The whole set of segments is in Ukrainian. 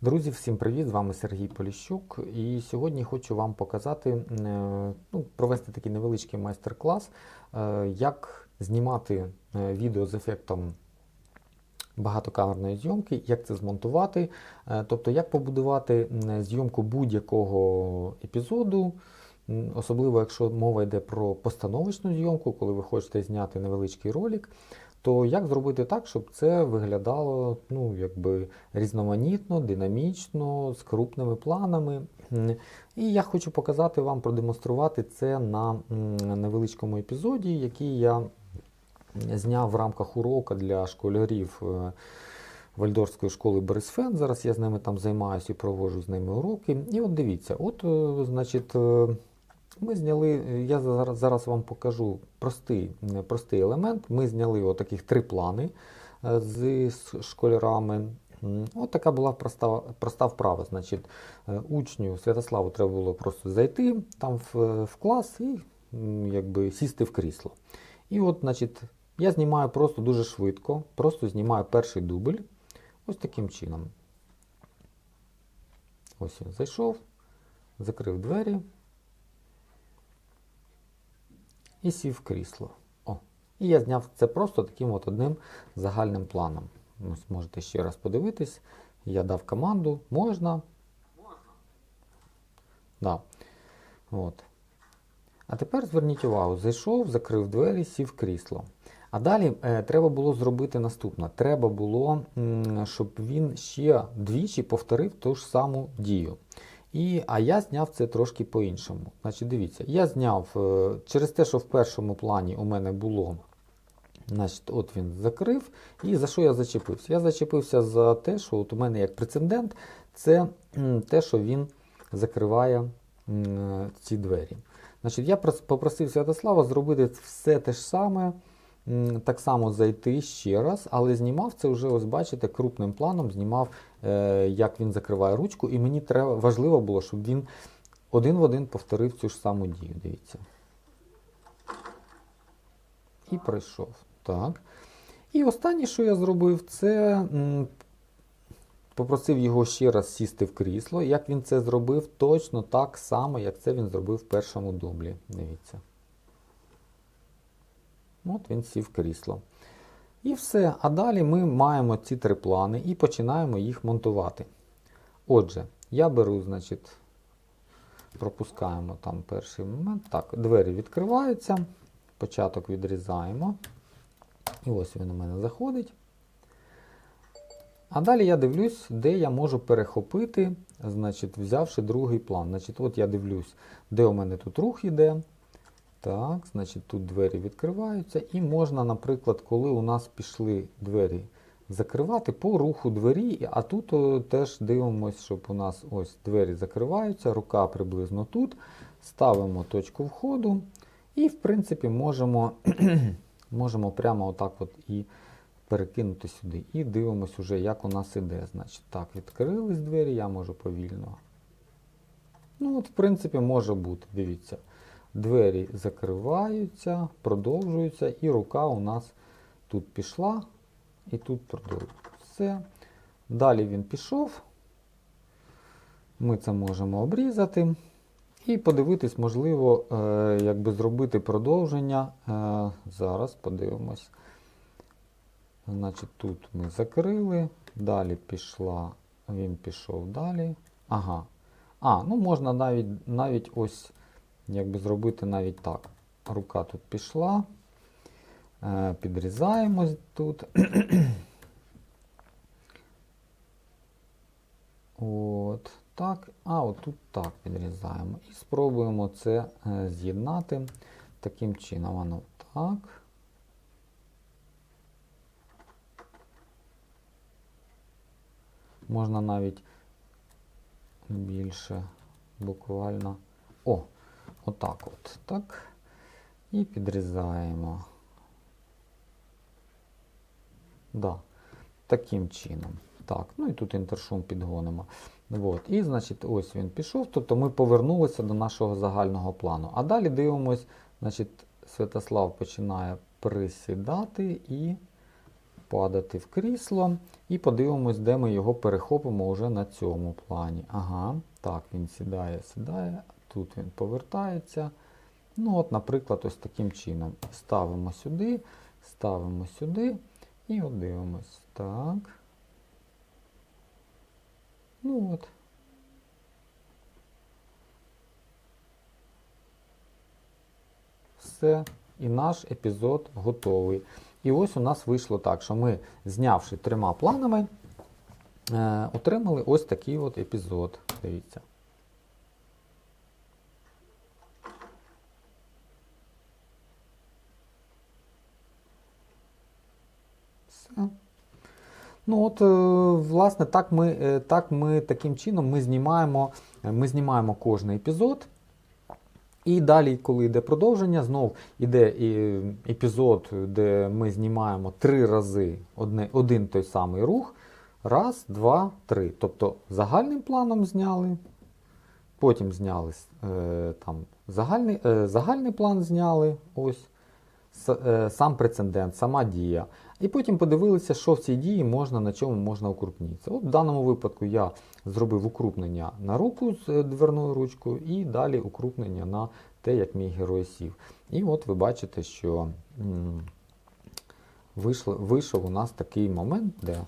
Друзі, всім привіт! З вами Сергій Поліщук. І сьогодні хочу вам показати, е, ну, провести такий невеличкий майстер-клас, е, як знімати е, відео з ефектом багатокамерної зйомки, як це змонтувати, тобто як побудувати зйомку будь-якого епізоду. Особливо, якщо мова йде про постановочну зйомку, коли ви хочете зняти невеличкий ролик, то як зробити так, щоб це виглядало ну, якби різноманітно, динамічно, з крупними планами. І я хочу показати вам, продемонструвати це на невеличкому епізоді, який я зняв в рамках урока для школярів е, Вальдорфської школи Борисфен. Зараз я з ними там займаюся і проводжу з ними уроки. І от дивіться, от, е, значить, е, ми зняли, я зараз, зараз вам покажу простий, е, простий елемент. Ми зняли отаких три плани е, з школярами. От така була проста, проста вправа. Значить, е, учню Святославу треба було просто зайти там в, в клас і якби сісти в крісло. І от, значить, я знімаю просто дуже швидко, просто знімаю перший дубль. Ось таким чином. Ось він зайшов, закрив двері і сів в крісло. О. І я зняв це просто таким от одним загальним планом. Ось можете ще раз подивитись. Я дав команду, можна. Да. От. А тепер зверніть увагу, зайшов, закрив двері, сів в крісло. А далі е, треба було зробити наступне. Треба було, м, щоб він ще двічі повторив ту ж саму дію. І, а я зняв це трошки по-іншому. Значить, дивіться, я зняв е, через те, що в першому плані у мене було. Значить, от він закрив. І за що я зачепився? Я зачепився за те, що от у мене як прецедент, це те, що він закриває ці двері. Значить, я попросив Святослава зробити все те ж саме, так само зайти ще раз, але знімав це вже, ось бачите, крупним планом, знімав, як він закриває ручку, і мені треба, важливо було, щоб він один в один повторив цю ж саму дію. Дивіться. І пройшов. Так. І останнє, що я зробив, це попросив його ще раз сісти в крісло. Як він це зробив, точно так само, як це він зробив в першому дублі. Дивіться. От він сів в крісло. І все. А далі ми маємо ці три плани і починаємо їх монтувати. Отже, я беру, значить, пропускаємо там перший момент. Так, двері відкриваються. Початок відрізаємо. І ось він у мене заходить. А далі я дивлюсь, де я можу перехопити, значить, взявши другий план. Значить, от я дивлюсь, де у мене тут рух іде. Так, значить, тут двері відкриваються. І можна, наприклад, коли у нас пішли двері закривати по руху двері, а тут о, теж дивимося, щоб у нас ось двері закриваються, рука приблизно тут. Ставимо точку входу. І, в принципі, можемо, можемо прямо отак от і перекинути сюди. І дивимось уже, як у нас іде. Значить, так, відкрились двері, я можу повільно. Ну, от, в принципі, може бути, дивіться. Двері закриваються, продовжуються, і рука у нас тут пішла, і тут продовжується. Все. Далі він пішов. Ми це можемо обрізати. І подивитись, можливо, е, якби зробити продовження. Е, зараз подивимось. Значить, тут ми закрили, далі пішла, він пішов далі. Ага. А, ну можна навіть, навіть ось якби зробити навіть так. Рука тут пішла. Е, підрізаємо тут. От так. А от тут так підрізаємо. І спробуємо це е, з'єднати таким чином. Воно так. Можна навіть більше буквально. О, отак от. Так. І підрізаємо. Да. Таким чином. Так, ну і тут інтершум підгонимо. От. І, значить, ось він пішов. Тобто ми повернулися до нашого загального плану. А далі дивимось, значить, Святослав починає присідати і падати в крісло і подивимось, де ми його перехопимо вже на цьому плані. Ага, так, він сідає, сідає, тут він повертається. Ну, от, наприклад, ось таким чином. Ставимо сюди, ставимо сюди і от дивимось. Так. Ну от. Все. І наш епізод готовий. І ось у нас вийшло так, що ми, знявши трьома планами, е, отримали ось такий от епізод. Дивіться. Ну от, е, власне, так ми, е, так ми таким чином ми знімаємо, е, ми знімаємо кожний епізод. І далі, коли йде продовження, знов іде епізод, де ми знімаємо три рази одне, один той самий рух. Раз, два, три. Тобто загальним планом зняли, потім зняли е, там, загальний, е, загальний план зняли, ось, сам прецедент, сама дія. І потім подивилися, що в цій дії можна, на чому можна укрупнитися. От в даному випадку я зробив укрупнення на руку з е, дверною ручкою і далі укрупнення на те, як мій герой сів. І от ви бачите, що вийшло, вийшов у нас такий момент, де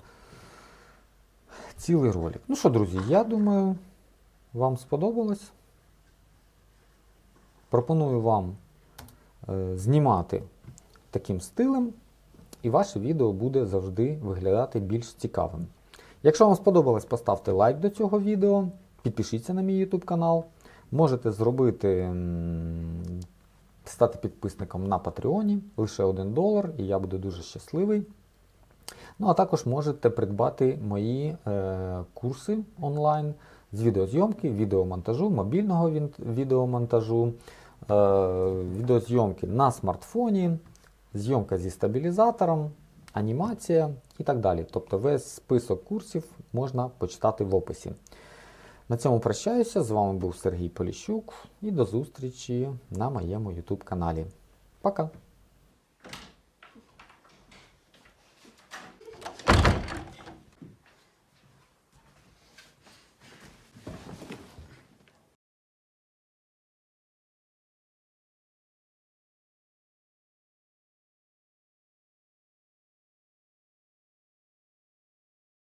цілий ролик. Ну що, друзі, я думаю, вам сподобалось. Пропоную вам е, знімати таким стилем, і ваше відео буде завжди виглядати більш цікавим. Якщо вам сподобалось, поставте лайк до цього відео, підпишіться на мій YouTube канал. Можете зробити стати підписником на Патреоні лише 1 долар, і я буду дуже щасливий. Ну, а також можете придбати мої е, курси онлайн з відеозйомки, відеомонтажу, мобільного відеомонтажу, е, відеозйомки на смартфоні, зйомка зі стабілізатором, анімація і так далі. Тобто весь список курсів можна почитати в описі. На цьому прощаюся. З вами був Сергій Поліщук і до зустрічі на моєму YouTube каналі. Пока!